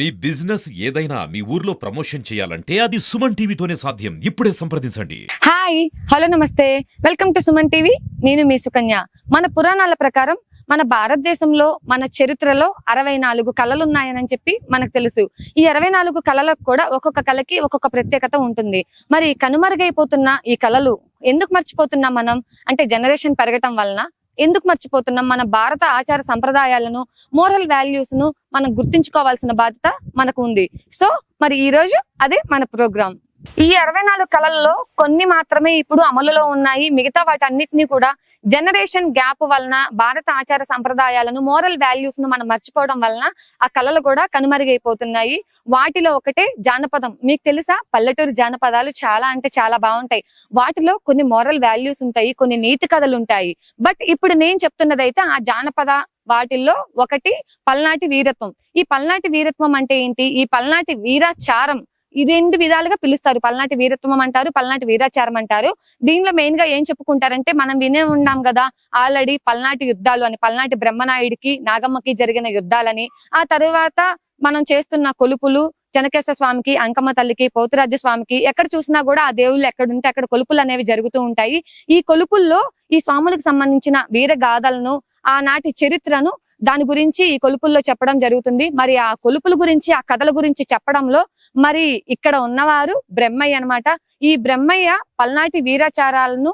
మీ business ఏదైనా మీ ఊర్లో promotion చేయాలంటే అది సుమన్ టీవీతోనే సాధ్యం. ఇప్పుడే సంప్రదించండి. హాయ్ హలో నమస్తే. Welcome to Suman TV. నేను మీ సుకన్య. మన పురాణాల ప్రకారం మన భారతదేశంలో మన చరిత్రలో అరవై నాలుగు కళలు ఉన్నాయని చెప్పి మనకు తెలుసు. ఈ అరవై నాలుగు కళలకు కూడా ఒక్కొక్క కళకి ఒక్కొక్క ప్రత్యేకత ఉంటుంది. మరి కనుమరుగైపోతున్న ఈ కళలు ఎందుకు మర్చిపోతున్నాం మనం? అంటే జనరేషన్ పెరగటం వలన ఎందుకు మర్చిపోతున్నాం? మన భారత ఆచార సంప్రదాయాలను మోరల్ వాల్యూస్ను మనం గుర్తించుకోవాల్సిన బాధ్యత మనకు ఉంది. సో మరి ఈ రోజు అదే మన ప్రోగ్రామ్ ఈ అరవై నాలుగు కళల్లో కొన్ని మాత్రమే ఇప్పుడు అమలులో ఉన్నాయి. మిగతా వాటన్నిటినీ కూడా జనరేషన్ గ్యాప్ వలన భారత ఆచార సంప్రదాయాలను మోరల్ వాల్యూస్ను మనం మర్చిపోవడం వలన ఆ కళలు కూడా కనుమరుగైపోతున్నాయి. వాటిలో ఒకటే జానపదం. మీకు తెలుసా? పల్లెటూరు జానపదాలు చాలా అంటే చాలా బాగుంటాయి. వాటిలో కొన్ని మోరల్ వాల్యూస్ ఉంటాయి కొన్ని నీతి కథలు ఉంటాయి. బట్ ఇప్పుడు నేను చెప్తున్నదైతే ఆ జానపద వాటిల్లో ఒకటి పల్నాటి వీరత్వం. ఈ పల్నాటి వీరత్వం అంటే ఏంటి? ఈ పల్నాటి వీరాచారం ఈ రెండు విధాలుగా పిలుస్తారు? పల్నాటి వీరత్వం అంటారు పల్నాటి వీరాచారం అంటారు. దీనిలో మెయిన్గా ఏం చెప్పుకుంటారంటే మనం వినే ఉన్నాం కదా ఆల్రెడీ పల్నాటి యుద్ధాలు అని పల్నాటి బ్రహ్మనాయుడికి నాగమ్మకి జరిగిన యుద్ధాలని. ఆ తరువాత మనం చేస్తున్న కొలుపులు చెనకేశ్వర స్వామికి అంకమ్మ తల్లికి పోతురాజ్య స్వామికి ఎక్కడ చూసినా కూడా ఆ దేవుళ్ళు ఎక్కడ ఉంటే అక్కడ కొలుపులు అనేవి జరుగుతూ ఉంటాయి. ఈ కొలుపుల్లో ఈ స్వాములకు సంబంధించిన వీర గాథలను ఆనాటి చరిత్రను దాని గురించి ఈ కొలుపుల్లో చెప్పడం జరుగుతుంది. మరి ఆ కొలుపుల గురించి ఆ కథల గురించి చెప్పడంలో మరి ఇక్కడ ఉన్నవారు బ్రహ్మయ్య అన్నమాట. ఈ బ్రహ్మయ్య పల్నాటి వీరాచారాలను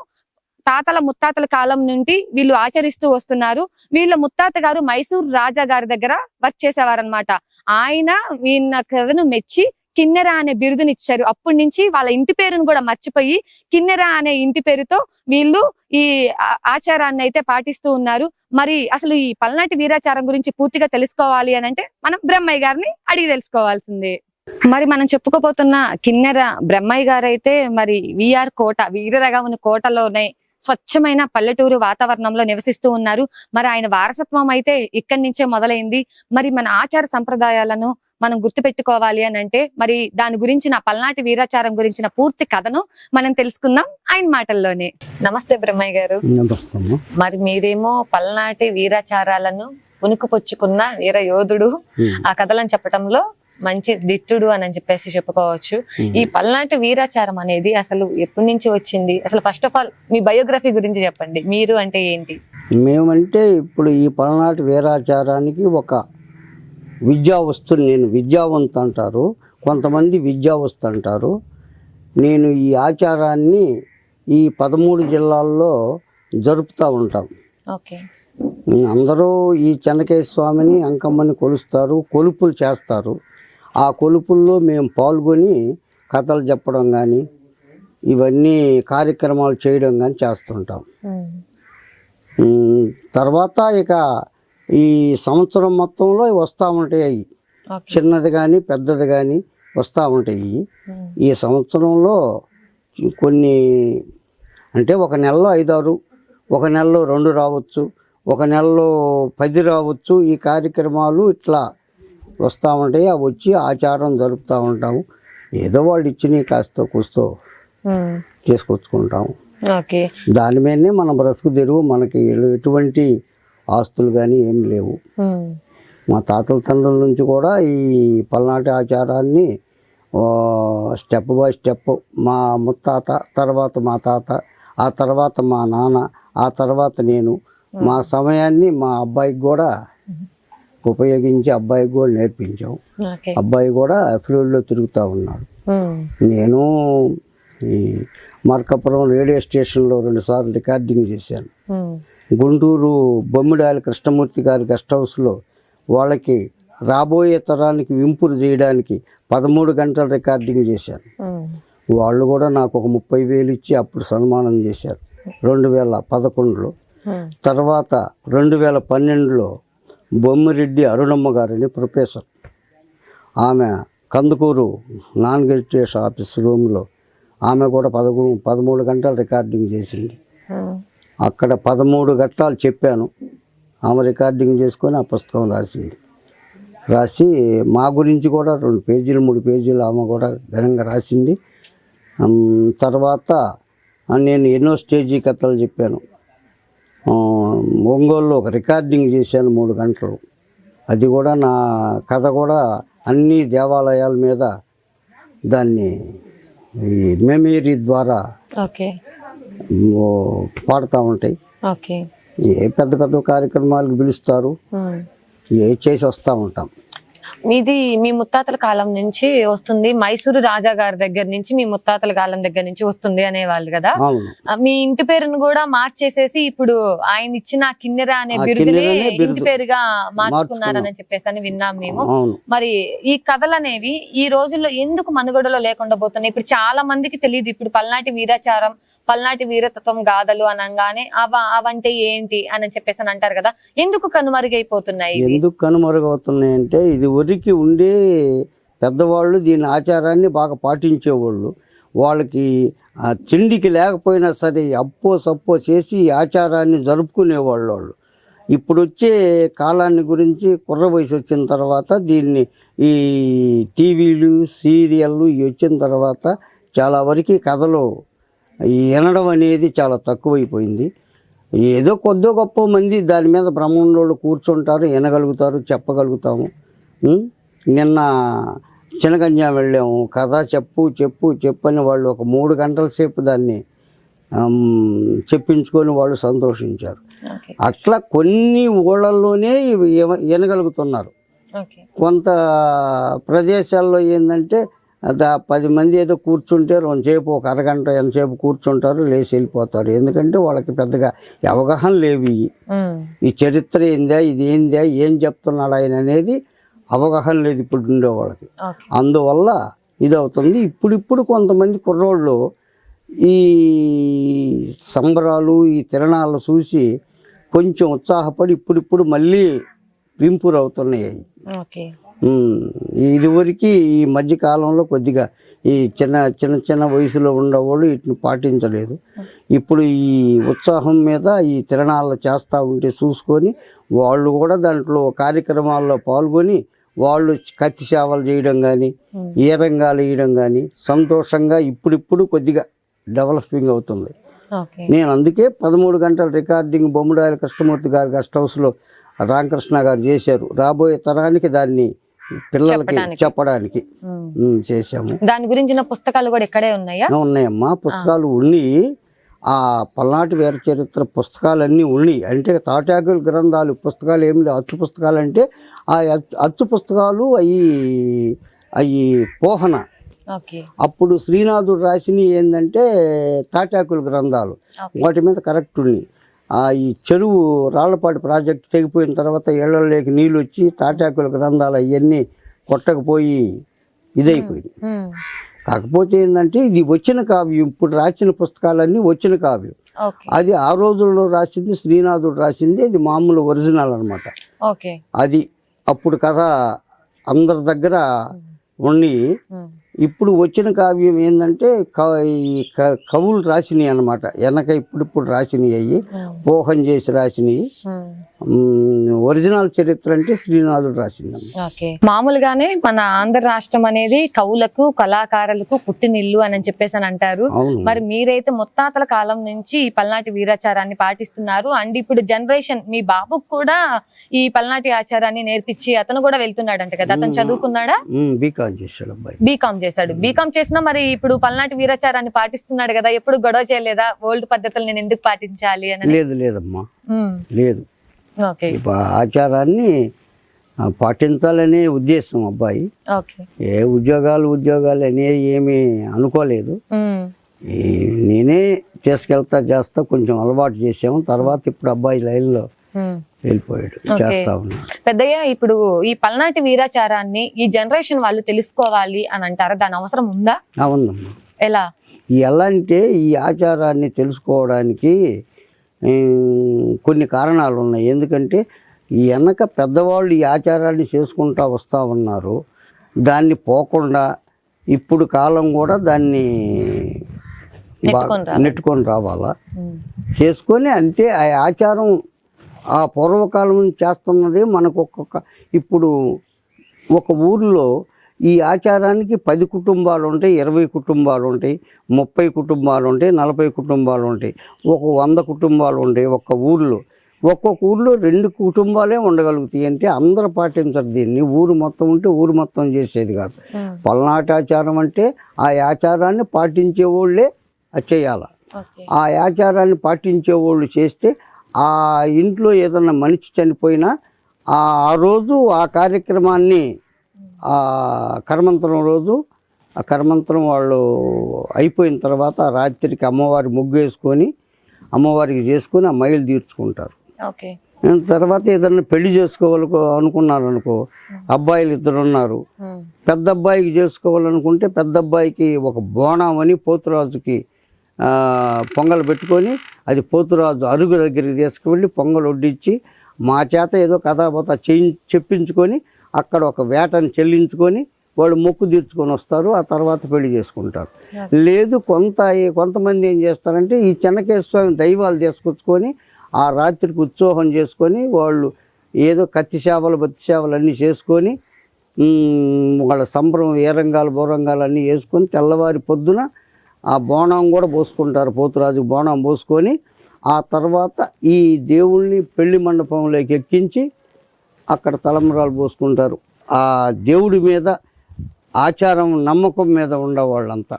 తాతల ముత్తాతల కాలం నుండి వీళ్ళు ఆచరిస్తూ వస్తున్నారు. వీళ్ళ ముత్తాత గారు మైసూర్ రాజా గారి దగ్గర వర్క్ చేసేవారనమాట ఆయన వీళ్ళ కథను మెచ్చి కిన్నెర అనే బిరుదునిచ్చారు. అప్పటి నుంచి వాళ్ళ ఇంటి పేరును కూడా మర్చిపోయి కిన్నెర అనే ఇంటి పేరుతో వీళ్ళు ఈ ఆచారాన్ని అయితే పాటిస్తూ ఉన్నారు. మరి అసలు ఈ పల్నాటి వీరాచారం గురించి పూర్తిగా తెలుసుకోవాలి అని అంటే మనం బ్రహ్మయ్య గారిని అడిగి తెలుసుకోవాల్సిందే. మరి మనం చెప్పుకోబోతున్న కిన్నెర బ్రహ్మయ్య గారు అయితే మరి విఆర్ కోట వీరరగముని కోటలోనే స్వచ్ఛమైన పల్లెటూరు వాతావరణంలో నివసిస్తూ ఉన్నారు. మరి ఆయన వారసత్వం అయితే ఇక్కడి నుంచే మొదలైంది. మరి మన ఆచార సంప్రదాయాలను మనం గుర్తుపెట్టుకోవాలి అని అంటే మరి దాని గురించి నా పల్నాటి వీరాచారం గురించిన పూర్తి కథను మనం తెలుసుకుందాం ఆయన మాటల్లోనే. నమస్తే బ్రహ్మయ్య గారు. మరి మీరేమో పల్నాటి వీరాచారాలను పుణుకుపుచ్చుకున్న వీర యోధుడు ఆ కథలను చెప్పడంలో మంచి దిట్టుడు అని చెప్పేసి చెప్పుకోవచ్చు. ఈ పల్నాటి వీరాచారం అనేది అసలు ఎప్పటి నుంచి వచ్చింది? అసలు ఫస్ట్ ఆఫ్ ఆల్ మీ బయోగ్రఫీ గురించి చెప్పండి. మీరు అంటే ఏంటి? మేమంటే ఇప్పుడు ఈ పలనాటి వీరాచారానికి ఒక విద్యావస్తుని నేను విద్యావంతు అంటారు కొంతమంది విద్యావస్తు అంటారు నేను ఈ ఆచారాన్ని ఈ పదమూడు జిల్లాల్లో జరుపుతూ ఉంటాం. అందరూ ఈ చెన్నకేశ్వర స్వామిని అంకమ్మని కొలుస్తారు కొలుపులు చేస్తారు. ఆ కొలుపుల్లో మేము పాల్గొని కథలు చెప్పడం కానీ ఇవన్నీ కార్యక్రమాలు చేయడం కానీ చేస్తుంటాం. తర్వాత ఇక ఈ సంవత్సరం మొత్తంలో వస్తూ ఉంటాయి అవి. చిన్నది కానీ పెద్దది కానీ వస్తూ ఉంటాయి. ఈ సంవత్సరంలో కొన్ని అంటే ఒక నెలలో ఐదారు ఒక నెలలో రెండు రావచ్చు ఒక నెలలో పది రావచ్చు. ఈ కార్యక్రమాలు ఇట్లా వస్తూ ఉంటాయి. అవి వచ్చి ఆచారం జరుపుతూ ఉంటాము. ఏదో వాళ్ళు ఇచ్చినవి కాస్త కూస్తో చేసుకొచ్చుకుంటాము. దాని మీదనే మన బ్రతుకు తెరువు. మనకి ఎటువంటి ఆస్తులు కానీ ఏం లేవు. మా తాతల తండ్రుల నుంచి కూడా ఈ పల్నాటి ఆచారాన్ని స్టెప్ బై స్టెప్ మా ముత్తాత తర్వాత మా తాత ఆ తర్వాత మా నాన్న ఆ తర్వాత నేను మా సమయాన్ని మా అబ్బాయికి కూడా ఉపయోగించి అబ్బాయికి కూడా నేర్పించాం. అబ్బాయి కూడా ఫీల్డ్లో తిరుగుతూ ఉన్నాడు. నేను ఈ మార్కాపురం రేడియో స్టేషన్లో రెండుసార్లు రికార్డింగ్ చేశాను. గుంటూరు బొమ్మిడాయల కృష్ణమూర్తి గారి గెస్ట్ హౌస్లో వాళ్ళకి రాబోయే తరానికి వింపురు చేయడానికి పదమూడు గంటల రికార్డింగ్ చేశాను వాళ్ళు కూడా నాకు ఒక ముప్పై వేలు ఇచ్చి అప్పుడు సన్మానం చేశారు. రెండు వేల పదకొండులో. తర్వాత రెండు వేల పన్నెండులో బొమ్మిరెడ్డి అరుణమ్మ గారని ప్రొఫెసర్. ఆమె కందుకూరు నాన్ గెజిటేషన్ ఆఫీస్ రూమ్లో ఆమె కూడా పదమూ పదమూడు గంటలు రికార్డింగ్ చేసింది. అక్కడ పదమూడు ఘట్టాలు చెప్పాను. ఆమె రికార్డింగ్ చేసుకొని ఆ పుస్తకం రాసింది. రాసి మా గురించి కూడా రెండు పేజీలు మూడు పేజీలు ఆమె కూడా ఘనంగా రాసింది. తర్వాత నేను ఎన్నో స్టేజీ కథలు చెప్పాను. ఒంగోలులో ఒక రికార్డింగ్ చేశాను మూడు గంటలు. అది కూడా నా కథ కూడా అన్ని దేవాలయాల మీద దాన్ని ఈ మెమరీ ద్వారా ఓకే. పాడుతూ ఉంటాయి. ఓకే. ఏ పెద్ద పెద్ద కార్యక్రమాలకు పిలుస్తారు? ఏ చేసి వస్తూ ఉంటాం. మీది మీ ముత్తాతల కాలం నుంచి వస్తుంది. మైసూరు రాజా గారి దగ్గర నుంచి మీ ముత్తాతల కాలం దగ్గర నుంచి వస్తుంది అనేవాళ్ళు కదా? మీ ఇంటి పేరును కూడా మార్చేసేసి ఇప్పుడు ఆయన ఇచ్చిన కిన్నెర అనే బిరుదుని. ఇంటి పేరుగా మార్చుకున్నారని మార్చుకున్నాం. చెప్పేసి అని విన్నాం మేము. మరి ఈ కథలు అనేవి ఈ రోజుల్లో ఎందుకు మనుగడలో లేకుండా పోతున్నాయి? ఇప్పుడు చాలా మందికి తెలియదు ఇప్పుడు పల్నాటి వీరాచారం పల్నాటి వీరతత్వం గాథలు అనగానే అవ అవంటే ఏంటి అని చెప్పేసి అని అంటారు కదా. ఎందుకు కనుమరుగైపోతున్నాయి ఎందుకు కనుమరుగవుతున్నాయి అంటే ఇది ఒరికి ఉండే పెద్దవాళ్ళు దీని ఆచారాన్ని బాగా పాటించేవాళ్ళు. వాళ్ళకి తిండికి లేకపోయినా సరే అప్పో సప్పో చేసి ఈ ఆచారాన్ని జరుపుకునేవాళ్ళు వాళ్ళు. ఇప్పుడు వచ్చే కాలాన్ని గురించి కుర్ర వయసు వచ్చిన తర్వాత దీన్ని ఈ టీవీలు సీరియళ్ళు ఇవి వచ్చిన తర్వాత చాలా వరకు కథలు వినడం అనేది చాలా తక్కువైపోయింది. ఏదో కొద్దో గొప్ప మంది దాని మీద బ్రహ్మంలో కూర్చుంటారు వినగలుగుతారు చెప్పగలుగుతాము? నిన్న చినగంజా వెళ్ళాము. కథ చెప్పు చెప్పు చెప్పు అని వాళ్ళు ఒక మూడు గంటల సేపు దాన్ని చెప్పించుకొని వాళ్ళు సంతోషించారు. అట్లా కొన్ని ఊళ్ళల్లోనే వినగలుగుతున్నారు. కొంత ప్రదేశాల్లో ఏంటంటే పది మంది ఏదో కూర్చుంటే రెండుసేపు ఒక అరగంట ఎంతసేపు కూర్చుంటారు లేచి వెళ్ళిపోతారు. ఎందుకంటే వాళ్ళకి పెద్దగా అవగాహన లేవు. ఈ చరిత్ర ఏందా ఇది ఏందా ఏం చెప్తున్నాడు ఆయన అనేది అవగాహన లేదు ఇప్పుడు ఉండే వాళ్ళకి. అందువల్ల ఇది అవుతుంది ఇప్పుడిప్పుడు కొంతమంది కుర్రోళ్ళు ఈ సంబరాలు ఈ తిరణాలు చూసి కొంచెం ఉత్సాహపడి ఇప్పుడిప్పుడు మళ్ళీ ఇంప్రూవ్ అవుతున్నాయి ఇదివరకు ఈ మధ్య కాలంలో కొద్దిగా ఈ చిన్న చిన్న చిన్న వయసులో ఉండేవాళ్ళు వీటిని పాటించలేదు. ఇప్పుడు ఈ ఉత్సాహం మీద ఈ తిరణాలు చేస్తూ ఉంటే చూసుకొని వాళ్ళు కూడా దాంట్లో కార్యక్రమాల్లో పాల్గొని వాళ్ళు కత్తి సేవలు చేయడం కానీ ఉమ్. ఈరంగాలు వేయడం కానీ సంతోషంగా ఇప్పుడిప్పుడు కొద్దిగా డెవలపింగ్ అవుతుంది. నేను అందుకే పదమూడు గంటల రికార్డింగ్ బొమ్మడాయల కృష్ణమూర్తి గారి గెస్ట్ హౌస్లో రామకృష్ణ గారు చేశారు. రాబోయే తరానికి దాన్ని పిల్లలకి చెప్పడానికి. చేశాము. దాని గురించిన పుస్తకాలు కూడా ఇక్కడే ఉన్నాయా? ఉన్నాయమ్మా. పుస్తకాలు ఉన్నాయి. ఆ పల్నాటి వీర చరిత్ర పుస్తకాలన్నీ ఉన్నాయి. అంటే తాటాకుల గ్రంథాలు పుస్తకాలు ఏమి లేవు. అచ్చు పుస్తకాలు అంటే ఆ అచ్చు- పుస్తకాలు అవి అవి పోహన. అప్పుడు శ్రీనాథుడు రాసినవి ఏంటంటే తాటాకుల గ్రంథాలు. వాటి మీద కరెక్ట్ ఉన్నాయి. ఈ చెరువు రాళ్ళపాటి ప్రాజెక్ట్ తెగిపోయిన తర్వాత ఏళ్ళలోకి నీళ్ళు వచ్చి తాటాకుల గ్రంథాలు అవన్నీ కొట్టకపోయి ఇదైపోయింది. కాకపోతే ఏంటంటే ఇది వచ్చిన కావ్యం ఇప్పుడు రాసిన పుస్తకాలన్నీ వచ్చిన కావ్యం. అది ఆ రోజుల్లో రాసింది శ్రీనాథుడు రాసింది అది మామూలు ఒరిజినల్ అన్నమాట. ఓకే. అది అప్పుడు కథ అందరి దగ్గర ఉండి. ఇప్పుడు వచ్చిన కావ్యం ఏంటంటే కవులు రాసినవి అనమాట వెనక ఇప్పుడిప్పుడు రాసినవి అయ్యి. పోహం చేసి రాసినవి ఒరిజినల్ చరిత్ర అంటే శ్రీనాథుడు ఓకే. మామూలుగానే మన ఆంధ్ర రాష్ట్రం అనేది కవులకు కళాకారులకు పుట్టినిల్లు అని చెప్పేసి అని అంటారు. మరి మీరైతే ముత్తాతల కాలం నుంచి ఈ పల్నాటి వీరాచారాన్ని పాటిస్తున్నారు. అండ్ ఇప్పుడు జనరేషన్ మీ బాబుకు కూడా ఈ పల్నాటి ఆచారాన్ని నేర్పించి అతను కూడా వెళ్తున్నాడు అంట కదా. అతను చదువుకున్నాడా? బీకాన్ చేశాడు బీకామ్ చేశాడు. బీకామ్ చేసినా మరి ఇప్పుడు పల్నాటి వీరాచారాన్ని పాటిస్తున్నాడు కదా ఎప్పుడు గొడవ చేయలేదా? ఓల్డ్ పద్ధతులు నేను ఎందుకు పాటించాలి అని? లేదు లేదమ్మా. లేదు. ఆచారాన్ని పాటించాలనే ఉద్దేశం అబ్బాయి. ఏ ఉద్యోగాలు ఉద్యోగాలు అనేవి ఏమీ అనుకోలేదు. నేనే తీసుకెళ్తా చేస్తా కొంచెం అలవాటు చేసాము తర్వాత ఇప్పుడు అబ్బాయి లైన్లో. వెళ్ళిపోయాడు. చేస్తా ఉన్నాడు పెద్దయ్య ఇప్పుడు ఈ పల్నాటి వీరాచారాన్ని ఈ జనరేషన్ వాళ్ళు తెలుసుకోవాలి అని అంటారా? దాని అవసరం ఉందా? అవునమ్మా ఎలా? ఎలా అంటే ఈ ఆచారాన్ని తెలుసుకోవడానికి కొన్ని కారణాలు ఉన్నాయి. ఎందుకంటే ఈ వెనక పెద్దవాళ్ళు ఈ ఆచారాన్ని చేసుకుంటా వస్తూ ఉన్నారు. దాన్ని పోకుండా ఇప్పుడు కాలం కూడా దాన్ని బాగా నెట్టుకొని రావాలి. చేసుకొని అంతే ఆ ఆచారం ఆ పూర్వకాలం నుంచి చేస్తున్నది మనకు ఒక్కొక్క ఇప్పుడు ఒక ఊరిలో ఈ ఆచారానికి పది కుటుంబాలు ఉంటాయి ఇరవై కుటుంబాలు ఉంటాయి ముప్పై కుటుంబాలు ఉంటాయి నలభై కుటుంబాలు ఉంటాయి. ఒక వంద కుటుంబాలు ఉంటాయి ఒక ఊరిలో. ఒక్కొక్క ఊర్లో రెండు కుటుంబాలే ఉండగలుగుతాయి అంటే అందరూ పాటించరు దీన్ని. ఊరు మొత్తం ఉంటే ఊరు మొత్తం చేసేది కాదు. పల్నాటి ఆచారం అంటే ఆ ఆచారాన్ని పాటించే వాళ్ళే చేయాలి ఆ ఆచారాన్ని పాటించే వాళ్ళు చేస్తే ఆ ఇంట్లో ఏదన్నా మనిషి చనిపోయినా ఆ ఆ రోజు ఆ కార్యక్రమాన్ని ఆ కర్మంతరం రోజు ఆ కర్మంతరం వాళ్ళు అయిపోయిన తర్వాత రాత్రికి అమ్మవారి ముగ్గు వేసుకొని అమ్మవారికి చేసుకొని ఆ మైలు తీర్చుకుంటారు. తర్వాత ఏదన్నా పెళ్ళి చేసుకోవాలి అనుకున్నారు అనుకో అబ్బాయిలు ఇద్దరు ఉన్నారు. పెద్ద అబ్బాయికి చేసుకోవాలనుకుంటే పెద్ద అబ్బాయికి ఒక బోనం అని పోతురాజుకి పొంగల్ పెట్టుకొని అది పోతురాజు అరుగు దగ్గరికి తీసుకువెళ్ళి పొంగల్ వడ్డించి మా చేత ఏదో కథాబత చేయి చెప్పించుకొని అక్కడ ఒక వేటని చెల్లించుకొని వాళ్ళు మొక్కు తీర్చుకొని వస్తారు. ఆ తర్వాత పెళ్ళి చేసుకుంటారు. లేదు కొంత కొంతమంది ఏం చేస్తారంటే ఈ చెన్నకేశ్వర స్వామి దైవాలు తీసుకొచ్చుకొని ఆ రాత్రికి ఉత్సవం చేసుకొని వాళ్ళు ఏదో కత్తి చేపలు బత్తి చేపలు అన్నీ చేసుకొని వాళ్ళ సంబరం ఏ రంగాలు బోరంగాలు అన్నీ వేసుకొని తెల్లవారి పొద్దున ఆ బోనం కూడా పోసుకుంటారు పోతురాజు బోనం పోసుకొని ఆ తర్వాత ఈ దేవుళ్ళని పెళ్ళి మండపంలోకి ఎక్కించి అక్కడ తలంబరాలు పోసుకుంటారు. ఆ దేవుడి మీద ఆచారం నమ్మకం మీద ఉండేవాళ్ళంతా.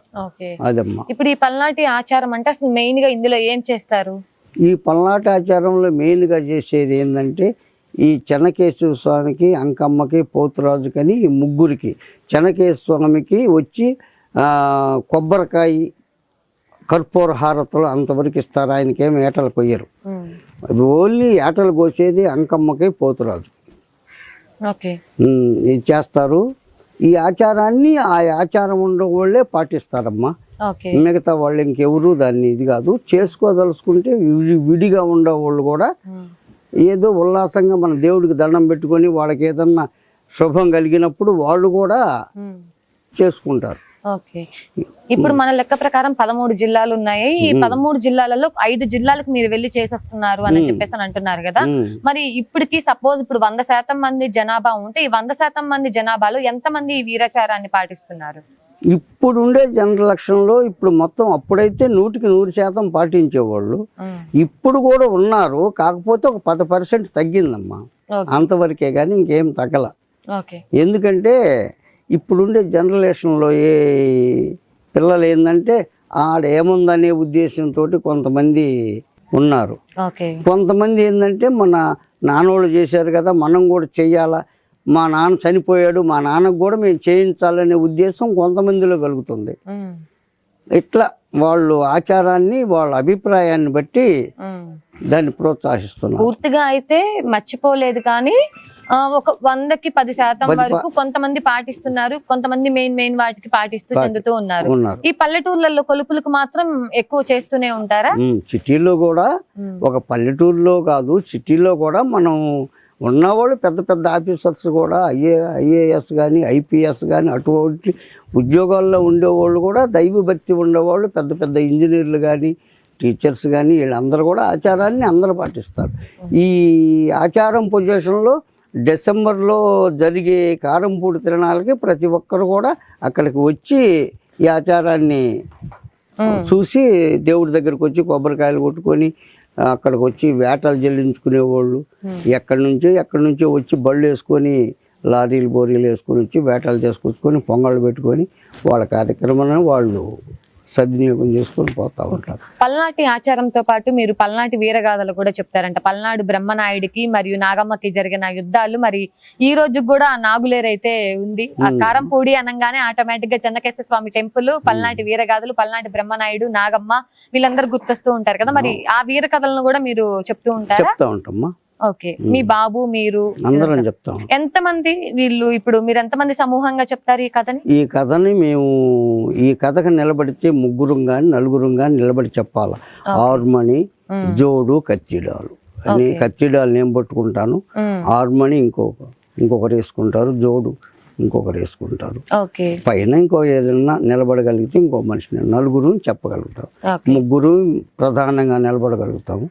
అదమ్మా. ఇప్పుడు ఈ పల్నాటి ఆచారం అంటే అసలు మెయిన్గా ఇందులో ఏం చేస్తారు? ఈ పల్నాటి ఆచారంలో మెయిన్గా చేసేది ఏంటంటే ఈ చెన్నకేశ్వర స్వామికి అంకమ్మకి పోతురాజుకని ఈ ముగ్గురికి చెన్నకేశ్వర స్వామికి వచ్చి కొబ్బరికాయ కర్పూర హారతలు అంతవరకు ఇస్తారు. ఆయనకేం ఏటలు కొయ్యరు. ఓన్లీ ఏటలు కోసేది అంకమ్మకి పోతురాజు. ఇది చేస్తారు. ఈ ఆచారాన్ని ఆ ఆచారం ఉండే వాళ్ళే పాటిస్తారమ్మా. మిగతా వాళ్ళు ఇంకెవరు దాన్ని ఇది కాదు. చేసుకోదలుచుకుంటే విడి విడిగా ఉండేవాళ్ళు కూడా ఏదో ఉల్లాసంగా మన దేవుడికి దండం పెట్టుకొని వాళ్ళకి ఏదన్నా శుభం కలిగినప్పుడు వాళ్ళు కూడా. చేసుకుంటారు. ఓకే. ఇప్పుడు మన లెక్క ప్రకారం పదమూడు జిల్లాలు ఉన్నాయి ఈ పదమూడు జిల్లాలలో ఐదు జిల్లాలకు మీరు వెళ్ళి చేసేస్తున్నారు అని. చెప్పేసి అని అంటున్నారు కదా. మరి ఇప్పటికి సపోజ్ ఇప్పుడు వంద శాతం మంది జనాభా ఉంటే ఈ వంద శాతం మంది జనాభాలో ఎంత మంది ఈ వీరాచారాన్ని పాటిస్తున్నారు? ఇప్పుడు ఉండే జనరలక్షన్లో ఇప్పుడు మొత్తం అప్పుడైతే నూటికి నూరు శాతం పాటించేవాళ్ళు. ఇప్పుడు కూడా ఉన్నారు. కాకపోతే ఒక పది పర్సెంట్ తగ్గిందమ్మా. అంతవరకే కానీ ఇంకేం తగ్గల. ఓకే. ఎందుకంటే ఇప్పుడుండే జనరేషన్లో ఏ పిల్లలు ఏంటంటే ఆడ ఏముందనే ఉద్దేశంతో కొంతమంది ఉన్నారు. కొంతమంది ఏంటంటే మన నాన్నోళ్ళు చేశారు కదా మనం కూడా చెయ్యాలా మా నాన్న చనిపోయాడు మా నాన్నకు కూడా మేము చేయించాలనే ఉద్దేశం కొంతమందిలో కలుగుతుంది. ఇట్లా వాళ్ళు ఆచారాన్ని వాళ్ళ అభిప్రాయాన్ని బట్టి. దాన్ని ప్రోత్సహిస్తున్నారు పూర్తిగా అయితే మర్చిపోలేదు కానీ ఒక వందకి పది శాతం వరకు కొంతమంది పాటిస్తున్నారు కొంతమంది మెయిన్ మెయిన్ వాటికి పాటిస్తూ పాటి- చెందుతూ ఉన్నారు. ఈ పల్లెటూర్లలో కొలుపులకు మాత్రం ఎక్కువ చేస్తూనే ఉంటారా? సిటీలో కూడా ఒక పల్లెటూరులో కాదు సిటీలో కూడా మనం ఉన్నవాళ్ళు పెద్ద పెద్ద ఆఫీసర్స్ కూడా ఐఏ ఐఏఎస్ కానీ ఐపీఎస్ కానీ అటువంటి ఉద్యోగాల్లో ఉండేవాళ్ళు కూడా దైవ భక్తి ఉండేవాళ్ళు పెద్ద పెద్ద ఇంజనీర్లు కానీ టీచర్స్ కానీ వీళ్ళందరూ కూడా ఆచారాన్ని అందరూ పాటిస్తారు. ఈ ఆచారం పొజిషన్లో డిసెంబర్లో జరిగే కారంపూడి తిరణాలకి ప్రతి ఒక్కరు కూడా అక్కడికి వచ్చి ఈ ఆచారాన్ని చూసి దేవుడి దగ్గరకు వచ్చి కొబ్బరికాయలు కొట్టుకొని అక్కడికి వచ్చి వేటలు చెల్లించుకునేవాళ్ళు. ఎక్కడి నుంచో ఎక్కడి నుంచో వచ్చి బళ్ళు వేసుకొని లారీలు బోరీలు వేసుకొని వచ్చి వేటలు చేసుకొచ్చుకొని పొంగళ్ళు పెట్టుకొని వాళ్ళ కార్యక్రమాన్ని వాళ్ళు సద్వినియోగం చేసుకొని పోతూ ఉంటారు. పల్నాటి ఆచారంతో పాటు మీరు పల్నాటి వీరగాథలు కూడా చెప్తారంట. పల్నాడు బ్రహ్మనాయుడికి మరియు నాగమ్మకి జరిగిన యుద్ధాలు మరి ఈ రోజు కూడా ఆ నాగులేరైతే ఉంది. ఆ. కారంపూడి అనగానే ఆటోమేటిక్గా చెన్నకేశ్వర స్వామి టెంపుల్ పల్నాటి వీరగాథలు పల్నాటి బ్రహ్మనాయుడు నాగమ్మ వీళ్ళందరూ గుర్తొస్తూ ఉంటారు కదా. మరి ఆ వీర కథలను కూడా మీరు చెప్తూ ఉంటారా? చెప్తా ఉంటామ్మా ఓకే. మీ బాబు మీరు అందరం చెప్తాం. ఎంత మంది వీళ్ళు ఇప్పుడు మీరు ఎంత మంది సమూహంగా చెప్తారు ఈ కథని? ఈ కథని మేము ఈ కథకు నిలబడితే ముగ్గురం కానీ నలుగురం కానీ నిలబడి చెప్పాలి. ఆర్మణి జోడు కత్తిడాలు. అని. కత్తిడాలు నేను పట్టుకుంటాను. హార్మోని ఇంకొక ఇంకొకరు వేసుకుంటారు. జోడు ఇంకొకరు వేసుకుంటారు. పైన ఇంకో ఏదైనా నిలబడగలిగితే ఇంకో మనిషిని నలుగురు చెప్పగలుగుతాం. ముగ్గురు ప్రధానంగా నిలబడగలుగుతాము.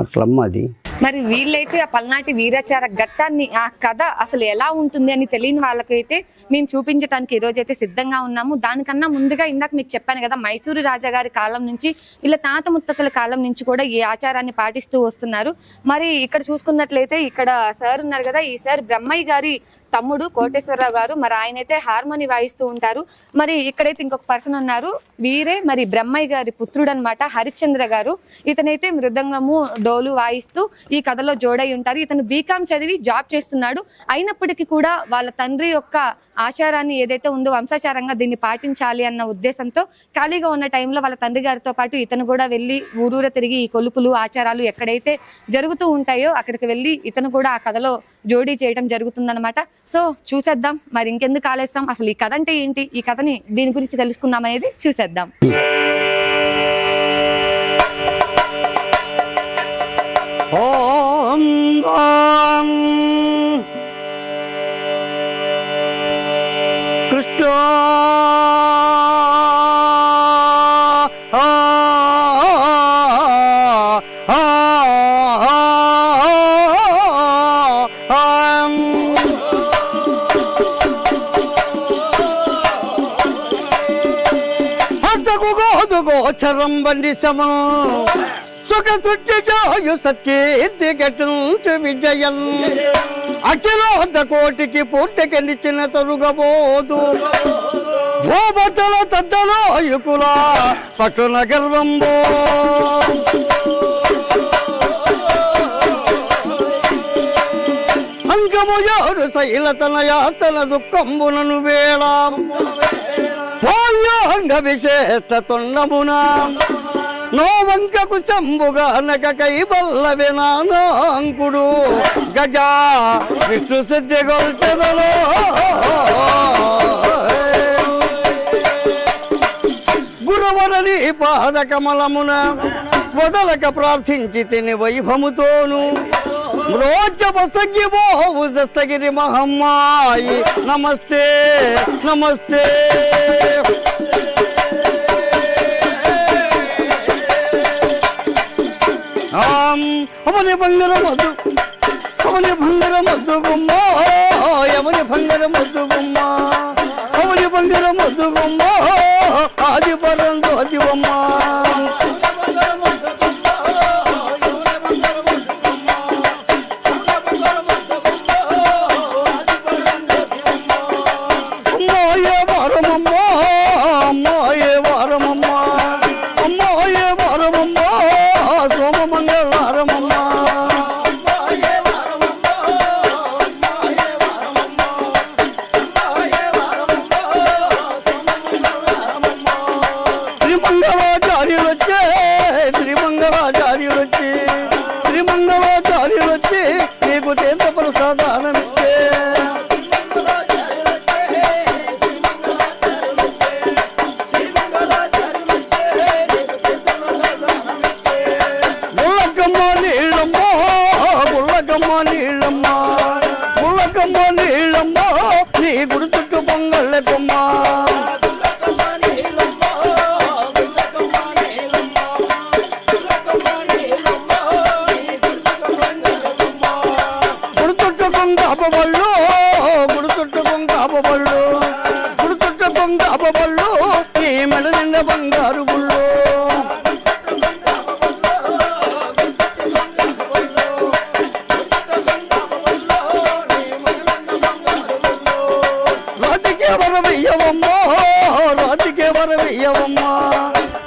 అట్లమ్మ అది. మరి వీళ్ళైతే ఆ పల్నాటి వీరాచార ఘట్టాన్ని ఆ కథ అసలు ఎలా ఉంటుంది అని తెలియని వాళ్ళకైతే మేము చూపించడానికి ఈ రోజు అయితే సిద్ధంగా ఉన్నాము. దానికన్నా ముందుగా ఇందాక మీకు చెప్పాను కదా మైసూరు రాజా గారి కాలం నుంచి ఇలా తాత ముత్తతల కాలం నుంచి కూడా ఈ ఆచారాన్ని పాటిస్తూ వస్తున్నారు. మరి ఇక్కడ చూసుకున్నట్లయితే ఇక్కడ సార్ ఉన్నారు కదా ఈ సార్ బ్రహ్మయ్య గారి తమ్ముడు కోటేశ్వరరావు గారు మరి ఆయన అయితే హార్మోని వాయిస్తూ ఉంటారు. మరి ఇక్కడైతే ఇంకొక పర్సన్ ఉన్నారు వీరే మరి బ్రహ్మయ్య గారి పుత్రుడు అనమాట హరిశ్చంద్ర గారు. ఇతనైతే మృదంగము డోలు వాయిస్తూ ఈ కథలో జోడై ఉంటారు. ఇతను బీకామ్ చదివి జాబ్ చేస్తున్నాడు. అయినప్పటికీ కూడా వాళ్ళ తండ్రి యొక్క ఆచారాన్ని ఏదైతే ఉందో వంశాచారంగా దీన్ని పాటించాలి అన్న ఉద్దేశంతో ఖాళీగా ఉన్న టైంలో వాళ్ళ తండ్రి గారితో పాటు ఇతను కూడా వెళ్ళి ఊరూర తిరిగి ఈ కొలుపులు ఆచారాలు ఎక్కడైతే జరుగుతూ ఉంటాయో అక్కడికి వెళ్ళి ఇతను కూడా ఆ కథలో జోడీ చేయడం జరుగుతుందన్నమాట. సో చూసేద్దాం. మరి ఇంకెందుకు ఆలేస్తాం అసలు ఈ కథ అంటే ఏంటి? ఈ కథని దీని గురించి తెలుసుకుందాం అనేది చూసేద్దాం. ఓం ఓం కృష్ణ ఆ, ఆ, ఆ, ఆం. హద్దకు గోదు గోచరం బండిసము సుఖ సుట్టి జాయు సత్కీర్తి గటించు విజయం. అఖిలోద కోటికి పూర్తికి నిచ్చిన తరుగబోదు భూపతల తద్దలో యుకుల పట్టున గర్వంబో. అంగము యారు శైలతన యాతన దుఃఖంబునను వేళ. పోల్యాంగ విశేష తొండమునా. నోవంకకు చంబుగా నక కైబల్ల వినానాంకుడు గజా విష్ణు సిద్ధి గురువరని పాద కమలమున వదలక ప్రార్థించి తిని వైభముతోను. మ్రోచపసగ్యమోహు దస్తగిరి మహమ్మాయి. నమస్తే నమస్తే. అమని అవని బంగార మధు అమని బంగార మధు బొమ్మ అమని బంగార మధు బొమ్మ అమని బంగార మధు బొమ్మ ఆది పరందు అదివమ్మ అమ్మాయే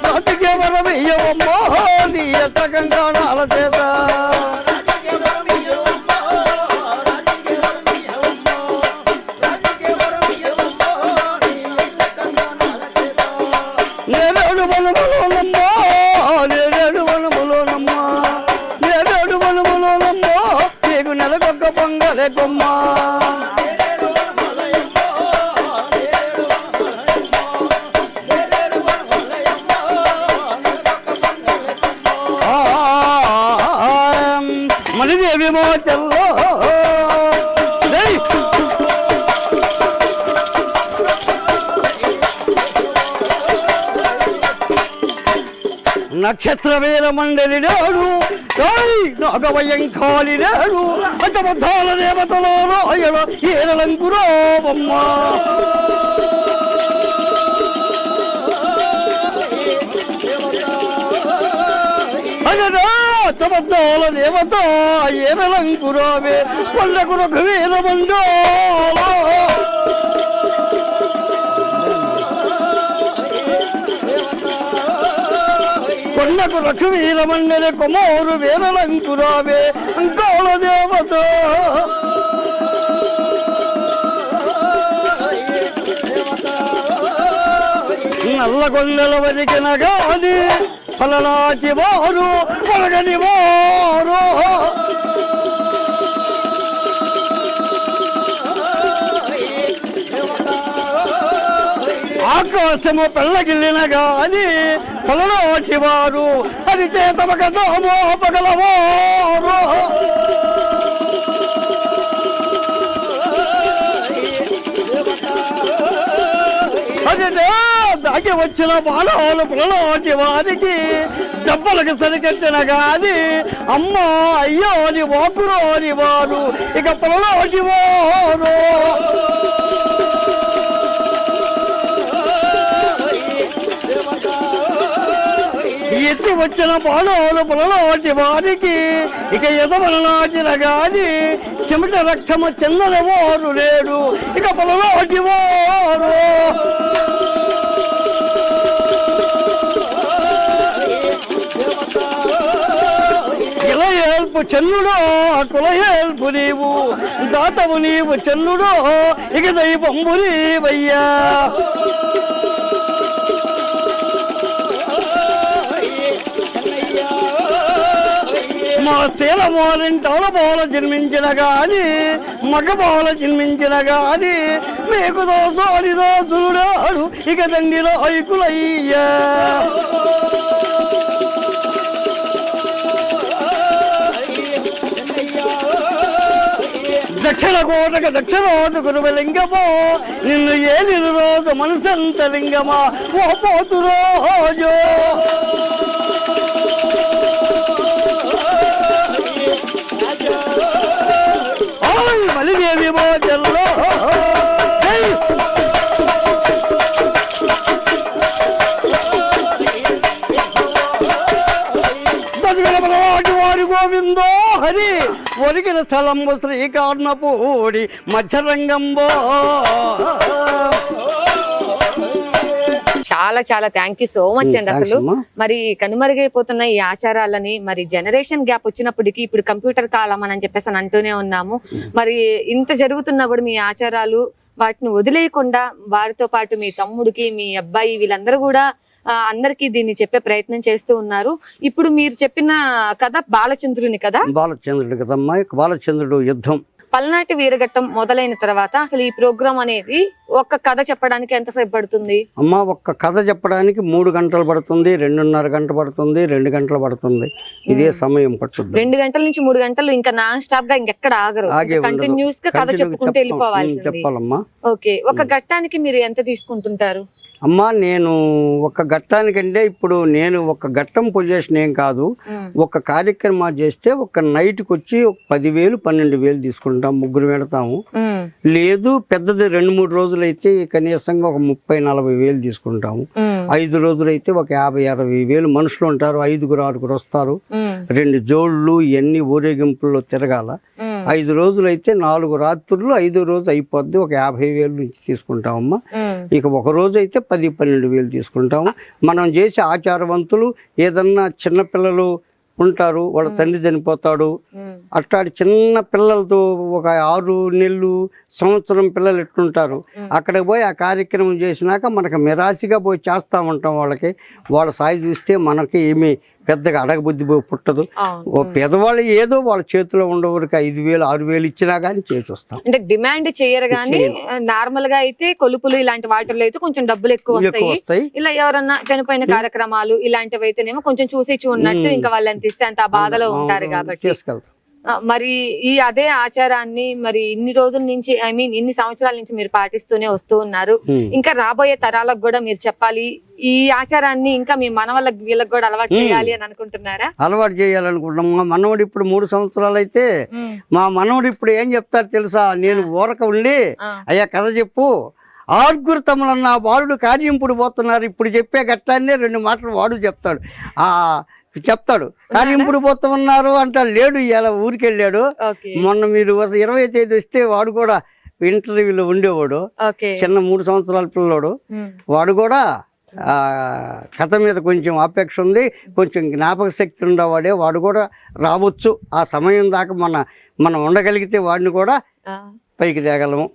రాతికే వరవయ్యవమ్మా వరం వరవయ్యవమ్మో నీ ఎట్ట కంగాణాల నక్షత్రవీర మండలి నాడు ఏయ్! నాగవయం కాలి నేడు అడ్డబద్ధాల దేవతలో రాయణ ఏరలంకురావమ్మ అదనా అడ్డబద్ధాల దేవత ఏరలంకురావే కొల్లకు రఘువీర మండోల కొండకు లక్ష్మీల మండల కొమోరు వీరలంకురావే. అంకోళ దేవత నల్ల కొండల వరికిన గాని ఫలనాటి వారు పలగని వారు. ఆకాశము పెళ్ళగిల్లిన గాని పొలనాటి వారు అది చేతమక దోమో పగలవారు అది దాగి వచ్చిన బాణాలు పొలనాటి వారికి దెబ్బలకు సరికట్టిన గాని అమ్మ అయ్యో అని వాకురు అని వారు ఇక పొలనాటి వారు వచ్చిన బాణాలు పొలనాటి వారికి. ఇక ఎదవల గాని చెమట రక్తము చెందన వారు లేడు ఇక పొలనాటి వారు. ఇలా ఏల్పు చెల్లుడో కుల ఏల్పు నీవు. దాతవు నీవు చెల్లుడో ఇక దైవంబు నీవయ్యా. మా శీల మోలింటల పోల జన్మించిన గాని మగ పోల జన్మించిన గాని మీకు దోసోడి దోసుడాడు ఇక దండిలో ఐకులయ్యా. దక్షిణ కోటక దక్షిణోదు గురువలింగమో నిన్ను ఏలిన రోజు మనసంత లింగమా ఓ పోతు రోజో. ఒరిగిన స్థలంబు శ్రీకార్ణపూడి మధ్యరంగంబో. చాలా చాలా థ్యాంక్ యూ సో మచ్ అండి అసలు. థాంక్స్ అమ్మా. మరి కనుమరుగైపోతున్న ఈ ఆచారాలని మరి జనరేషన్ గ్యాప్ వచ్చినప్పటికీ ఇప్పుడు కంప్యూటర్ కాలం అని చెప్పేసి అని అంటూనే ఉన్నాము. మరి ఇంత జరుగుతున్నా కూడా మీ ఆచారాలు వాటిని వదిలేయకుండా వారితో పాటు మీ తమ్ముడికి మీ అబ్బాయి వీళ్ళందరూ కూడా అందరికీ దీన్ని చెప్పే ప్రయత్నం చేస్తూ ఉన్నారు. ఇప్పుడు మీరు చెప్పిన కథ బాలచంద్రుని కదా? బాలచంద్రుడు కదమ్మా బాలచంద్రుడు యుద్ధం. పల్నాటి వీరఘట్టం మొదలైన తర్వాత అసలు ఈ ప్రోగ్రామ్ అనేది ఒక కథ చెప్పడానికి ఎంతసేపు పడుతుంది? అమ్మ ఒక్క కథ చెప్పడానికి మూడు గంటలు పడుతుంది రెండున్నర గంట పడుతుంది రెండు గంటలు పడుతుంది. ఇదే సమయం పట్టుద్ది. రెండు గంటల నుంచి మూడు గంటలు ఇంకా నాన్ స్టాప్గా ఇంకెక్కడ ఆగరు. కంటిన్యూస్గా కథ చెప్పుకుంటూ చెప్ప- వెళ్ళిపోవాల్సింది. చెప్పాలమ్మా. ఓకే. ఒక ఘట్టానికి మీరు ఎంత తీసుకుంటుంటారు? అమ్మా నేను ఒక ఘట్టానికంటే ఇప్పుడు నేను ఒక ఘట్టం పొజిషన్ ఏం కాదు. ఒక కార్యక్రమం చేస్తే ఒక నైట్కి వచ్చి ఒక పదివేలు పన్నెండు వేలు తీసుకుంటాం ముగ్గురు పెడతాము. లేదు పెద్దది రెండు మూడు రోజులు అయితే కనీసంగా ఒక ముప్పై నలభై వేలు తీసుకుంటాము. ఐదు రోజులు అయితే ఒక యాభై అరవై వేలు మనుషులు ఉంటారు ఐదుగురు ఆరుగురు వస్తారు. రెండు జోళ్ళు ఇవన్నీ ఊరేగింపుల్లో తిరగాల. ఐదు రోజులు అయితే నాలుగు రాత్రులు ఐదో రోజు అయిపోద్ది. ఒక యాభై వేలు నుంచి తీసుకుంటామమ్మా. ఇక ఒక రోజు అయితే పది పన్నెండు వేలు తీసుకుంటాము. మనం చేసే ఆచారవంతులు ఏదన్నా చిన్నపిల్లలు ఉంటారు వాళ్ళ తండ్రి చనిపోతాడు. అట్లాంటి చిన్న పిల్లలతో ఒక ఆరు నెలలు సంవత్సరం పిల్లలు ఎట్లుంటారు? మ్. అక్కడికి పోయి ఆ కార్యక్రమం చేసినాక మనకు మిరాసిగా పోయి చేస్తూ ఉంటాం వాళ్ళకి. వాళ్ళ సాయి చూస్తే మనకి ఏమీ పెద్దగా అడగబుద్ధి పుట్టదు. పేదవాళ్ళు ఏదో వాళ్ళ చేతిలో ఉండేవరకు ఐదు వేలు ఆరు వేలు ఇచ్చినా కానీ చేసి వస్తాం అంటే డిమాండ్ చేయరు కానీ చేయరు. నార్మల్గా అయితే కొలుపులు ఇలాంటి వాటిల్లో అయితే కొంచెం డబ్బులు ఎక్కువ వస్తాయి. ఇలా ఎవరన్నా చనిపోయిన కార్యక్రమాలు ఇలాంటివి అయితేనేమో కొంచెం చూసి చూన్నట్టు ఉమ్. ఇంకా వాళ్ళు ఎంత ఇస్తే అంత బాధలో ఉంటారు కాబట్టి. మరి ఈ అదే ఆచారాన్ని మరి ఇన్ని రోజుల నుంచి ఐ మీన్ ఇన్ని సంవత్సరాల నుంచి మీరు పాటిస్తూనే వస్తూ ఉన్నారు. ఇంకా రాబోయే తరాలకు కూడా మీరు చెప్పాలి ఈ ఆచారాన్ని ఇంకా మీ మనవళ్ళకి వీళ్ళకి కూడా అలవాటు. చేయాలి అని అనుకుంటున్నారా? అలవాటు చేయాలనుకుంటున్నాం. మా మనవడు ఇప్పుడు మూడు సంవత్సరాలు అయితే. మా మనవడు ఇప్పుడు ఏం చెప్తాడు తెలుసా? నేను ఊరక ఉండి అయ్యా కథ చెప్పు. ఆరుగురు తమ్ములన్న బాలుడు కార్యంపుడు పోతున్నారు. ఇప్పుడు చెప్పే గట్లాన్ని రెండు మాటలు వాడు చెప్తాడు. ఆ చెప్తాడు. కార్యంపుడు పోతున్నారు అంటాడు లేడు ఇలా ఊరికి వెళ్ళాడు మొన్న మీరు ఇరవై తేదీ వస్తే వాడు కూడా ఇంటర్వ్యూలో ఉండేవాడు. చిన్న మూడు సంవత్సరాల పిల్లోడు. వాడు కూడా ఆ, కథ మీద కొంచెం ఆపేక్ష ఉంది. కొంచెం జ్ఞాపక శక్తి ఉండేవాడే. వాడు కూడా రావచ్చు. ఆ సమయం దాకా మన మనం ఉండగలిగితే వాడిని కూడా పైకి తేగలము.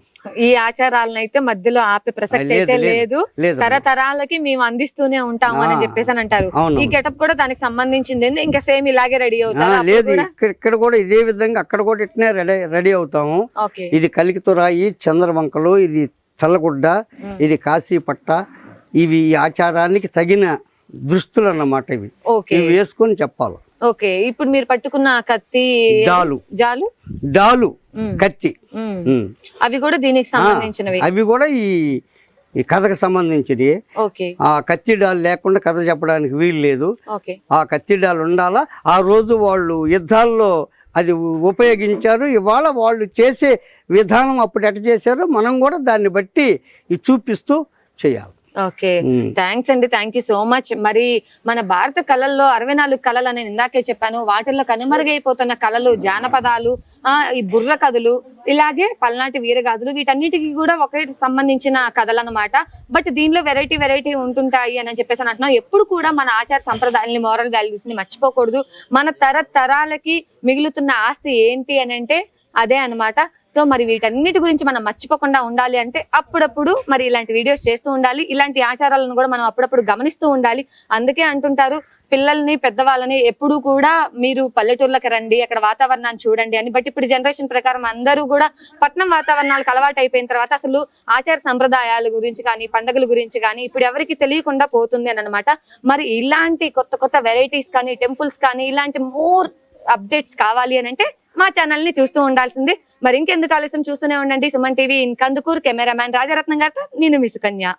ఈ ఆచారాలను అయితే మధ్యలో ఆపే ప్రసక్తి అయితే లేదు. తరతరాలకి మేము అందిస్తూనే ఉంటాము అని చెప్పేసి అని అంటారు. ఈ గెటప్ కూడా దానికి సంబంధించింది? ఇంకా సేమ్ ఇలాగే రెడీ అవుతారు? అప్పుడు లేదు కూడా? ఇక్కడ ఇక్కడ కూడా ఇదే విధంగా అక్కడ కూడా ఇట్నే రెడీ రెడీ అవుతాము. ఇది కలికితురాయి చంద్రవంకలు ఇది తల్లగుడ్డ మ్మ్. ఇది కాశీపట్ట. ఇవి ఈ ఆచారానికి తగిన దుస్తులు అన్నమాట ఇవి ఇవి వేసుకొని చెప్పాలి. ఓకే ఇప్పుడు మీరు పట్టుకున్న కత్తి డాలు జాలు? డాలు. కత్తి. అవి కూడా దీనికి సంబంధించినవి. అవి కూడా ఈ ఈ కథకు సంబంధించింది ఓకే. ఆ కత్తి డాల్ లేకుండా కథ చెప్పడానికి వీలు లేదు. ఆ కత్తి డాల్ ఉండాలా? ఆ రోజు వాళ్ళు యుద్ధాల్లో అది ఉపయోగించారు. ఇవాళ వాళ్ళు చేసే విధానం అప్పుడు ఎట చేశారో మనం కూడా దాన్ని బట్టి చూపిస్తూ చేయాలి. ఓకే. థ్యాంక్స్ అండి. Thank you so much. మరి మన భారత కళల్లో అరవై నాలుగు కళలు అని ఇందాకే చెప్పాను. వాటిల్లో కనుమరుగైపోతున్న కళలు జానపదాలు ఆ ఈ బుర్ర కథలు ఇలాగే పల్నాటి వీరగాథలు వీటన్నిటికీ కూడా ఒకే సంబంధించిన కథలు అన్నమాట బట్ దీనిలో వెరైటీ వెరైటీ ఉంటుంటాయి అని చెప్పేసి అని అంటున్నాం. ఎప్పుడు కూడా మన ఆచార సంప్రదాయాల్ని మోరల్ వాల్యూస్ని మర్చిపోకూడదు. మన తరతరాలకి మిగులుతున్న ఆస్తి ఏంటి అని అంటే అదే అన్నమాట. సో మరి వీటన్నిటి గురించి మనం మర్చిపోకుండా ఉండాలి అంటే అప్పుడప్పుడు మరి ఇలాంటి వీడియోస్ చేస్తూ ఉండాలి. ఇలాంటి ఆచారాలను కూడా మనం అప్పుడప్పుడు గమనిస్తూ ఉండాలి. అందుకే అంటుంటారు పిల్లల్ని పెద్దవాళ్ళని ఎప్పుడు కూడా మీరు పల్లెటూర్లకు రండి అక్కడ వాతావరణాన్ని చూడండి అని. బట్ ఇప్పుడు జనరేషన్ ప్రకారం అందరూ కూడా పట్నం వాతావరణాలకు అలవాటు అయిపోయిన తర్వాత అసలు ఆచార సంప్రదాయాల గురించి కానీ పండుగల గురించి కానీ ఇప్పుడు ఎవరికి తెలియకుండా పోతుంది అనమాట మరి ఇలాంటి కొత్త కొత్త వెరైటీస్ కానీ టెంపుల్స్ కానీ ఇలాంటి మోర్ అప్డేట్స్ కావాలి అని అంటే మా ఛానల్ని చూస్తూ ఉండాల్సింది. మరి ఇంకెందుకు ఆలస్యం? చూస్తూనే ఉండండి. సుమన్ టీవీ ఇంకందుకూరు కెమెరామ్యాన్ రాజరత్నం గారితో నేను మీ సుకన్య.